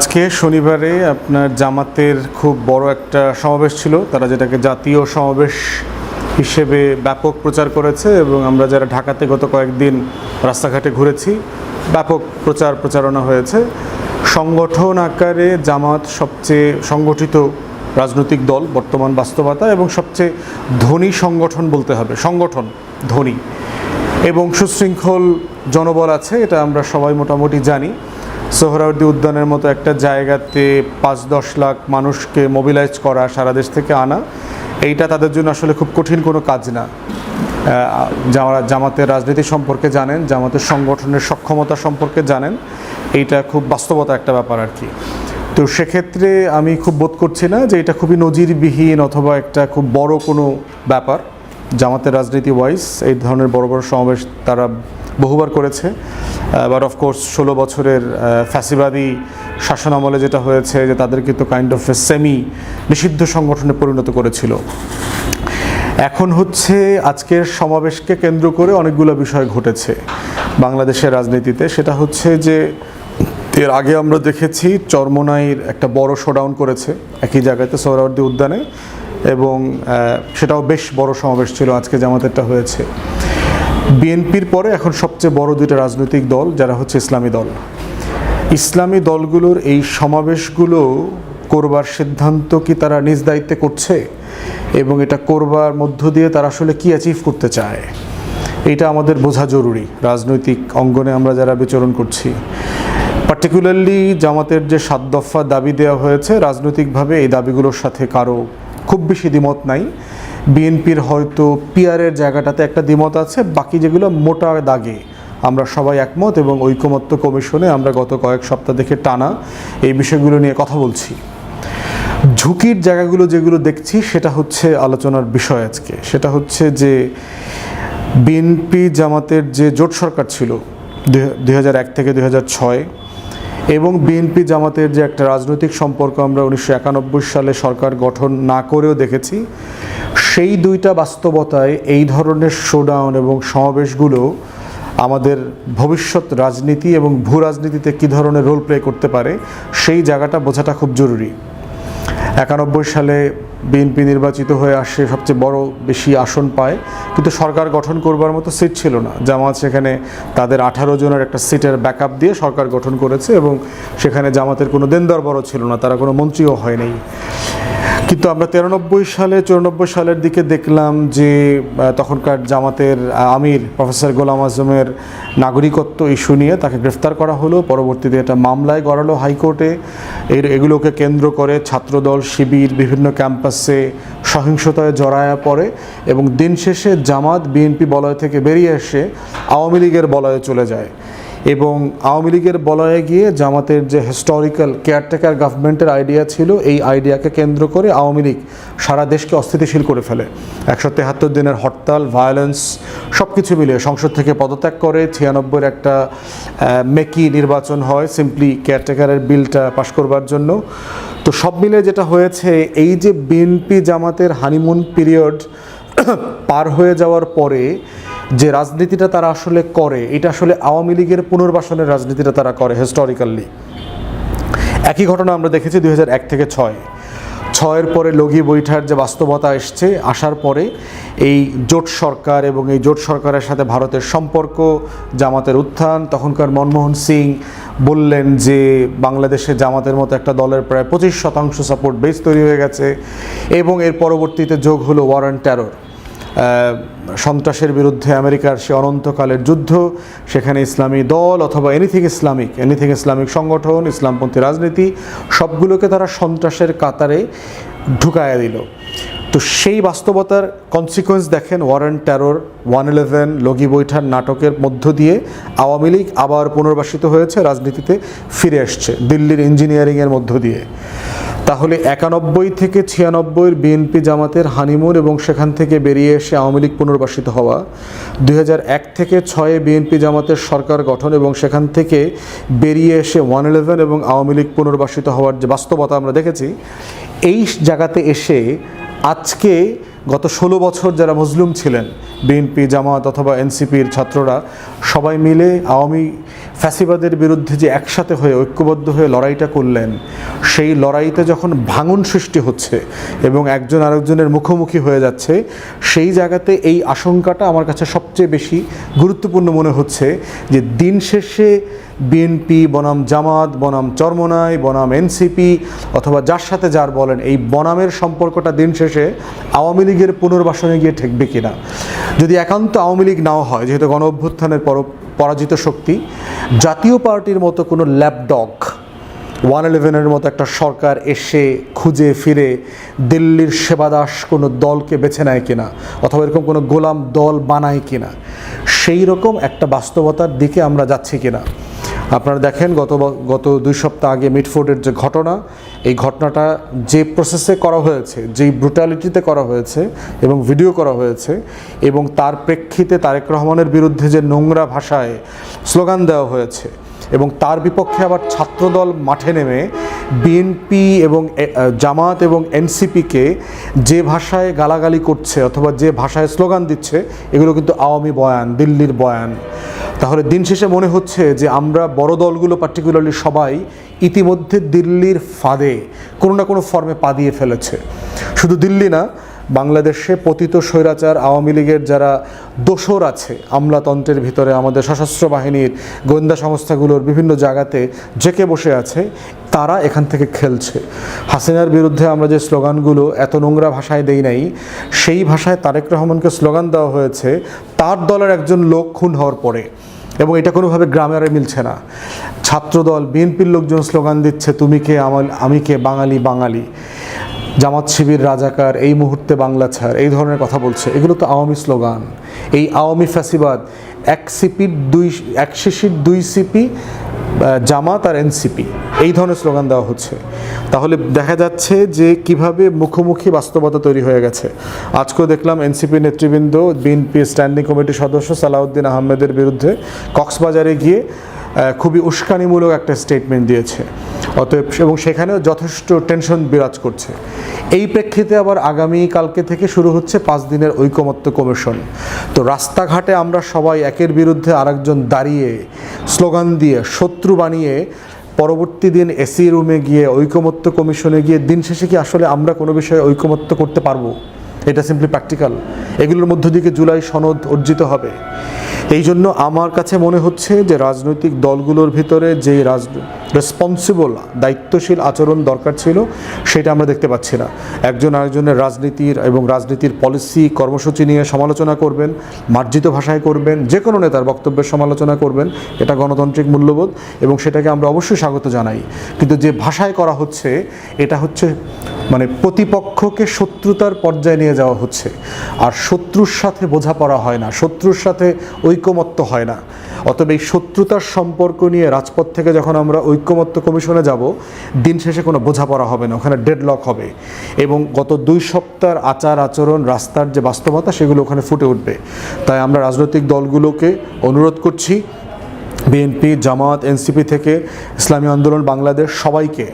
আজকে শনিবারে আপনার জামাতের খুব বড় একটা সমাবেশ ছিল। তারা যেটাকে জাতীয় সমাবেশ হিসেবে ব্যাপক প্রচার করেছে এবং আমরা যারা ঢাকাতে গত কয়েকদিন রাস্তাঘাটে ঘুরেছি, ব্যাপক প্রচার প্রচারণা হয়েছে। সংগঠন আকারে জামাত সবচেয়ে সংগঠিত রাজনৈতিক দল, বর্তমান বাস্তবতা, এবং সবচেয়ে ধনী সংগঠন বলতে হবে, সংগঠন, ধনী। এবং সুশৃঙ্খল জনবল আছে, এটা আমরা সবাই মোটামুটি জানি। সোহরাওয়ার্দী উদ্যানের মতো একটা জায়গাতে পাঁচ দশ লাখ মানুষকে মোবিলাইজ করা সারা দেশ থেকে আনা, এইটা তাদের জন্য আসলে খুব কঠিন কোনো কাজ না। যারা জামাতের রাজনীতি সম্পর্কে জানেন, জামাতের সংগঠনের সক্ষমতা সম্পর্কে জানেন, এইটা খুব বাস্তবতা একটা ব্যাপার আর কি। তো সেক্ষেত্রে আমি খুব বোধ করছি না যে এটা খুবই নজিরবিহীন অথবা একটা খুব বড় কোনো ব্যাপার। জামাতের রাজনীতি ওয়াইজ এই ধরনের বড় বড় সমাবেশ তারা বহুবার করেছে বাট অফকোর্স ষোলো বছরের ফ্যাসিবাদী শাসন আমলে যেটা হয়েছে যে তাদেরকে তো কাইন্ড অফ সেমি নিষিদ্ধ সংগঠনে পরিণত করেছিল। এখন হচ্ছে আজকের সমাবেশকে কেন্দ্র করে অনেকগুলো বিষয় ঘটেছে বাংলাদেশের রাজনীতিতে। সেটা হচ্ছে যে এর আগে আমরা দেখেছি চরমোনাইর একটা বড় শোডাউন করেছে একই জায়গাতে সোহরাওয়ার্দী উদ্যানে এবং সেটাও বেশ বড় সমাবেশ ছিল, আজকে জামাতেরটা হয়েছে। বিএনপির পরে এখন সবচেয়ে বড় দুইটা রাজনৈতিক দল, যারা হচ্ছে ইসলামী দল। ইসলামী দলগুলোর এই সমাবেশগুলো করবার সিদ্ধান্ত কি তারা নিজ দায়িত্বে করছে? এবং এটা করবার মধ্য দিয়ে তারা আসলে কি অ্যাচিভ করতে চায়? এটা আমাদের বোঝা জরুরি, রাজনৈতিক অঙ্গনে আমরা যারা বিচরণ করছি। পার্টিকুলারলি জামাতের যে সাত দফা দাবি দেওয়া হয়েছে, রাজনৈতিকভাবে এই দাবিগুলোর সাথে কারও খুব বেশি দ্বিমত নাই। বিএনপির হয়তো পিয়ারের জায়গাটাতে একটা দ্বিমত আছে, বাকি যেগুলো মোটা দাগে। আমরা সবাই একমত এবং ঐকমত্য কমিশনে আমরা গত কয়েক সপ্তাহ থেকে টানা এই বিষয়গুলো নিয়ে কথা বলছি। ঝুঁকির জায়গাগুলো যেগুলো দেখছি, সেটা হচ্ছে আলোচনার বিষয় আজকে। সেটা হচ্ছে যে বিএনপি জামাতের যে জোট সরকার ছিল এক থেকে ছয় এবং বিএনপি জামাতের যে একটা রাজনৈতিক সম্পর্ক আমরা উনিশশো একানব্বই সালে সরকার গঠন না করেও দেখেছি, সেই দুইটা বাস্তবতায় এই ধরনের শোডাউন এবং সমাবেশগুলো আমাদের ভবিষ্যৎ রাজনীতি এবং ভূ রাজনীতিতে কী ধরনের রোল প্লে করতে পারে, সেই জায়গাটা বোঝাটা খুব জরুরি। একানব্বই সালে বিএনপি নির্বাচিত হয়ে আসে সবচেয়ে বড় বেশি আসন পায়। কিন্তু সরকার গঠন করবার মতো সিট ছিল না। জামাত সেখানে তাদের আঠারো জনের একটা সিটের ব্যাকআপ দিয়ে সরকার গঠন করেছে এবং সেখানে জামাতের কোনো দেনদর বড় ছিল না। তারা কোনো মন্ত্রীও হয়নি। কিন্তু আমরা তিরানব্বই সালে, চুরানব্বই সালের দিকে দেখলাম যে তখনকার জামাতের আমির প্রফেসর গোলাম আজমের নাগরিকত্ব ইস্যু নিয়ে তাকে গ্রেফতার করা হলো। পরবর্তীতে এটা মামলায় গড়ালো হাইকোর্টে। এর, এগুলোকে কেন্দ্র করে ছাত্রদল, শিবির, বিভিন্ন ক্যাম্পাসে সহিংসতায় জড়ায়া পড়ে এবং দিন শেষে জামাত, বিএনপি বলয় থেকে বেরিয়ে এসে আওয়ামী লীগের বলয়ে চলে যায়। এবং আওয়ামী লীগের বলয়ে গিয়ে জামাতের যে হিস্টোরিক্যাল কেয়ারটেকার গভর্নমেন্টের আইডিয়া ছিল, এই আইডিয়াকে কেন্দ্র করে আওয়ামী লীগ সারা দেশকে অস্থিতিশীল করে ফেলে। একশো তেহাত্তর দিনের হরতাল ভায়োলেন্স সব কিছু মিলিয়ে সংসদ থেকে পদত্যাগ করে ছিয়ানব্বইয়ের একটা মেকি নির্বাচন হয় সিম্পলি কেয়ারটেকারের বিলটা পাশ করবার জন্য। তো সব মিলে যেটা হয়েছে, এই যে বিএনপি জামাতের হানিমুন পিরিয়ড পার হয়ে যাওয়ার পরে যে রাজনীতিটা তারা আসলে করে এটা আসলে আওয়ামী লীগের পুনর্বাসনের রাজনীতিটা তারা করে হিস্টোরিক্যালি একই ঘটনা আমরা দেখেছি দুই এক থেকে ছয়। ছয়ের পরে লগি বৈঠার যে বাস্তবতা এসছে আসার পরে এই জোট সরকার এবং এই জোট সরকারের সাথে ভারতের সম্পর্ক জামাতের উত্থান তখনকার মনমোহন সিং বললেন যে বাংলাদেশে জামাতের মতো একটা দলের প্রায় পঁচিশ শতাংশ সাপোর্ট বেস তৈরি হয়ে গেছে এবং এর পরবর্তীতে যোগ হলো ওয়ারেন্ট আহ, সন্ত্রাসের বিরুদ্ধে আমেরিকার সে অনন্তকালের যুদ্ধ, সেখানে ইসলামী দল অথবা এনিথিং ইসলামিক এনিথিং ইসলামিক সংগঠন, ইসলামপন্থী রাজনীতি, সবগুলোকে তারা সন্ত্রাসের কাতারে ঢুকায়া দিল। তো সেই বাস্তবতার কনসিকোয়েন্স দেখেন ওয়ারেন্ট টেরর ওয়ান ইলেভেন লগি বৈঠার নাটকের মধ্য দিয়ে আওয়ামী লীগ আবার পুনর্বাসিত হয়েছে, রাজনীতিতে ফিরে আসছে, দিল্লির ইঞ্জিনিয়ারিংয়ের মধ্য দিয়ে। তাহলে একানব্বই থেকে ছিয়ানব্বইয়ের বিএনপি জামাতের হানিমুন এবং সেখান থেকে বেরিয়ে এসে আওয়ামী লীগ পুনর্বাসিত হওয়া। দুই এক থেকে ছয়ে বিএনপি জামাতের সরকার গঠন এবং সেখান থেকে বেরিয়ে এসে ওয়ান ইলেভেন এবং আওয়ামী লীগ পুনর্বাসিত হওয়ার যে বাস্তবতা আমরা দেখেছি, এই জায়গাতে এসে আজকে গত ষোলো বছর যারা মজলুম ছিলেন, বিএনপি জামাত অথবা এনসিপির ছাত্ররা, সবাই মিলে আওয়ামী ফ্যাসিবাদের বিরুদ্ধে যে একসাথে হয়ে, ঐক্যবদ্ধ হয়ে লড়াইটা করলেন, সেই লড়াইতে যখন ভাঙন সৃষ্টি হচ্ছে এবং একজন আরেকজনের মুখোমুখি হয়ে যাচ্ছে, সেই জায়গাতে এই আশঙ্কাটা আমার কাছে সবচেয়ে বেশি গুরুত্বপূর্ণ মনে হচ্ছে যে দিন শেষে বিএনপি বনাম জামাত, বনাম চরমনাই, বনাম এনসিপি অথবা যার সাথে যার বলেন, এই বনামের সম্পর্কটা দিন শেষে আওয়ামী লীগের পুনর্বাসনে গিয়ে ঠেকবে কিনা? যদি একান্ত আওয়ামী লীগ নাও হয়, যেহেতু গণ অভ্যুত্থানের পর পরাজিত শক্তি, জাতীয় পার্টির মতো কোনো ল্যাপডগ, ওয়ান ইলেভেনের মতো একটা সরকার এসে খুঁজে ফিরে দিল্লির সেবাদাস কোনো দলকে বেছে নেয় কিনা, অথবা এরকম কোনো গোলাম দল বানায় কিনা, সেই রকম একটা বাস্তবতার দিকে আমরা যাচ্ছি কিনা? আপনারা দেখেন গত গত দুই সপ্তাহ আগে মিটফোর্ডের যে ঘটনা, এই ঘটনাটা যে প্রসেসে করা হয়েছে, যেই ব্রুটালিটিতে করা হয়েছে এবং ভিডিও করা হয়েছে এবং তার প্রেক্ষিতে তারেক রহমানের বিরুদ্ধে যে নোংরা ভাষায় স্লোগান দেওয়া হয়েছে এবং তার বিপক্ষে আবার ছাত্রদল মাঠে নেমে বিএনপি এবং জামাত এবং এনসিপিকে যে ভাষায় গালাগালি করছে অথবা যে ভাষায় স্লোগান দিচ্ছে, এগুলো কিন্তু আওয়ামী বয়ান, দিল্লির বয়ান। তাহলে দিন শেষে মনে হচ্ছে যে আমরা বড় দলগুলো পার্টিকুলারলি সবাই, ইতিমধ্যে দিল্লির ফাঁদে, কোনো না কোনো ফর্মে পা দিয়ে ফেলেছে। শুধু দিল্লি না, বাংলাদেশে পতিত স্বৈরাচার, আওয়ামী লীগের যারা দোসর আছে, আমলাতন্ত্রের ভিতরে আমাদের সশস্ত্র বাহিনীর গোয়েন্দা সংস্থাগুলোর বিভিন্ন জায়গাতে জেকে বসে আছে, তারা এখান থেকে খেলছে। হাসিনার বিরুদ্ধে আমরা যে স্লোগানগুলো এত নোংরা ভাষায় দেই নাই, সেই ভাষায় তারেক রহমানকে স্লোগান দেওয়া হয়েছে, তার দলের একজন লোক খুন হওয়ার পরে। এবং এটা কোনোভাবে গ্রামে আর মিলছে না। ছাত্রদল, বিএনপির লোকজন স্লোগান দিচ্ছে, তুমি কে আমার, আমি কে বাঙালি বাঙালি। জামাত শিবির, রাজাকার, এই মুহূর্তে বাংলা ছাড়। এই ধরনের কথা বলছে। এগুলো তো আওয়ামী স্লোগান। এই আওয়ামী ফ্যাসিবাদ, এক সিপির দুই, এক শিশির দুই সিপি জামাত আর এনসিপি, এই ধরনের স্লোগান দেওয়া হচ্ছে। তাহলে দেখা যাচ্ছে যে কীভাবে মুখোমুখি বাস্তবতা তৈরি হয়ে গেছে। আজকেও দেখলাম এনসিপি নেতৃবৃন্দ, বিএনপি স্ট্যান্ডিং কমিটির সদস্য সালাউদ্দিন আহমেদের বিরুদ্ধে কক্সবাজারে গিয়ে খুবই উস্কানিমূলক একটা স্টেটমেন্ট দিয়েছে। অতএব এবং সেখানেও যথেষ্ট টেনশন বিরাজ করছে। এই প্রেক্ষিতে আবার আগামী কালকে থেকে শুরু হচ্ছে পাঁচ দিনের ঐকমত্য কমিশন। তো রাস্তাঘাটে আমরা সবাই একের বিরুদ্ধে আরেকজন দাঁড়িয়ে স্লোগান দিয়ে, শত্রু বানিয়ে পরবর্তী দিন এসি রুমে গিয়ে ঐকমত্য কমিশনে গিয়ে দিন শেষে কি আসলে আমরা কোনো বিষয়ে ঐকমত্য করতে পারব? এটা সিম্পলি প্র্যাকটিক্যাল এগুলোর মধ্য দিকে জুলাই সনদ অর্জিত হবে। এই জন্য আমার কাছে মনে হচ্ছে যে রাজনৈতিক দলগুলোর ভিতরে যেই রাজ রেসপন্সিবল দায়িত্বশীল আচরণ দরকার ছিল, সেটা আমরা দেখতে পাচ্ছি না। একজন আরেকজনের রাজনীতির এবং রাজনীতির পলিসি কর্মসূচি নিয়ে সমালোচনা করবেন, মার্জিত ভাষায় করবেন যে কোনো নেতার বক্তব্যের সমালোচনা করবেন, এটা গণতান্ত্রিক মূল্যবোধ এবং সেটাকে আমরা অবশ্যই স্বাগত জানাই। কিন্তু যে ভাষায় করা হচ্ছে, এটা হচ্ছে মানে প্রতিপক্ষকে শত্রুতার পর্যায়ে নিয়ে যাওয়া হচ্ছে। আর শত্রুর সাথে বোঝাপড়া হয় না, শত্রুর সাথে ঐকমত্য হয় না। অতএব এই শত্রুতার সম্পর্ক নিয়ে রাজপথ থেকে যখন আমরা ঐক্যমত্য কমিশনে যাব, দিন শেষে কোনো বোঝাপড়া হবে না, ওখানে ডেডলক হবে। এবং গত দুই সপ্তাহের আচার আচরণ, রাস্তার যে বাস্তবতা, সেগুলো ওখানে ফুটে উঠবে। তাই আমরা রাজনৈতিক দলগুলোকে অনুরোধ করছি বিএনপি জামাত এনসিপি থেকে ইসলামী আন্দোলন, বাংলাদেশ সবাইকে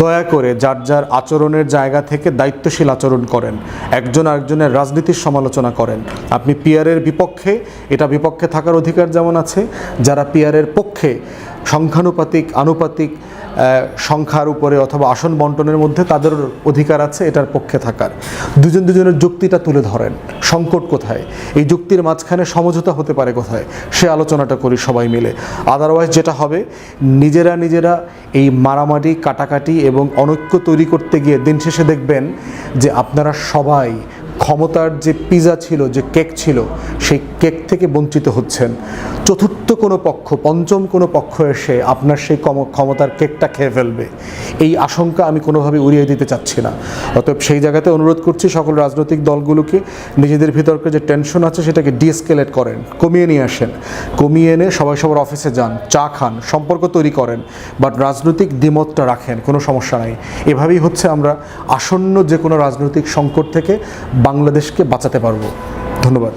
দয়া করে যার যার আচরণের জায়গা থেকে দায়িত্বশীল আচরণ করেন, একজন আরেকজনের রাজনীতির সমালোচনা করেন। আপনি পিয়ারের বিপক্ষে, এটা বিপক্ষে থাকার অধিকার যেমন আছে, যারা পিয়ারের পক্ষে সংখ্যানুপাতিক, আনুপাতিক সংখ্যার উপরে অথবা আসন বন্টনের মধ্যে তাদের অধিকার আছে এটার পক্ষে থাকার। দুজন দুজনের যুক্তিটা তুলে ধরেন, সংকট কোথায়? এই যুক্তির মাঝখানে সমঝোতা হতে পারে কোথায়? সে আলোচনাটা করি সবাই মিলে। আদারওয়াইজ যেটা হবে, নিজেরা নিজেরা এই মারামারি, কাটাকাটি এবং অনৈক্য তৈরি করতে গিয়ে দিন শেষে দেখবেন যে আপনারা সবাই ক্ষমতার যে পিজা ছিল, যে কেক ছিল, সেই কেক থেকে বঞ্চিত হচ্ছেন। চতুর্থ কোনো পক্ষ, পঞ্চম কোনো পক্ষ এসে আপনার সেই ক্ষমতার কেকটা খেয়ে ফেলবে। এই আশঙ্কা আমি কোনোভাবে উড়িয়ে দিতে চাচ্ছি না। অতএব সেই জায়গাতে অনুরোধ করছি সকল রাজনৈতিক দলগুলোকে, নিজেদের ভিতরকে যে টেনশন আছে সেটাকে ডিএসকেলেট করেন, কমিয়ে নিয়ে আসেন। কমিয়ে এনে সবাই সবার অফিসে যান, চা খান, সম্পর্ক তৈরি করেন, বাট রাজনৈতিক দ্বিমতটা রাখেন, কোনো সমস্যা নাই। এভাবেই হচ্ছে আমরা আসন্ন যে কোনো রাজনৈতিক সংকট থেকে বাংলাদেশকে বাঁচাতে পারব। ধন্যবাদ।